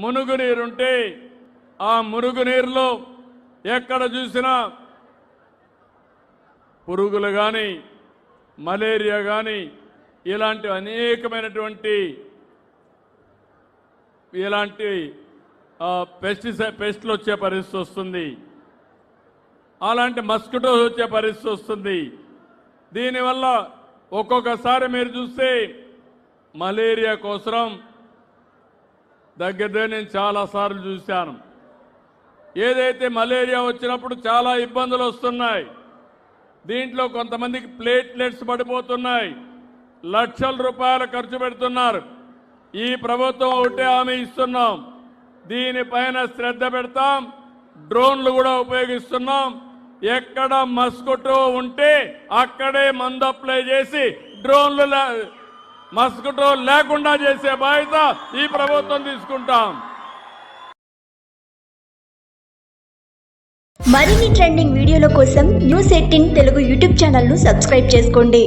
మునుగునీరుంటే ఆ మురుగునీరులో ఎక్కడ చూసినా పురుగులు కానీ మలేరియా కానీ ఇలాంటి అనేకమైనటువంటి ఇలాంటి పెస్టిసై పెస్ట్లు వచ్చే పరిస్థితి వస్తుంది. అలాంటి మస్కిటోస్ వచ్చే పరిస్థితి వస్తుంది. దీనివల్ల ఒక్కొక్కసారి మీరు చూస్తే మలేరియా కోసం దగ్గర నేను చాలాసార్లు చూశాను. ఏదైతే మలేరియా వచ్చినప్పుడు చాలా ఇబ్బందులు వస్తున్నాయి. దీంట్లో కొంతమందికి ప్లేట్లెట్స్ పడిపోతున్నాయి. లక్షల రూపాయలు ఖర్చు పెడుతున్నారు. ఈ ప్రభుత్వం ఒకటే హామీ ఇస్తున్నాం. దీనిపైన శ్రద్ధ పెడతాం. డ్రోన్లు కూడా ఉపయోగిస్తున్నాం. ఎక్కడ మస్కుటో ఉంటే అక్కడే మందు అప్లై చేసి డ్రోన్లు మస్కిటో లేకుండా చేసే బాధ్యత ఈ ప్రభుత్వం తీసుకుంటాం. మరిన్ని ట్రెండింగ్ వీడియోల కోసం న్యూస్ ఎయిటీన్ తెలుగు యూట్యూబ్ ఛానల్ను సబ్స్క్రైబ్ చేసుకోండి.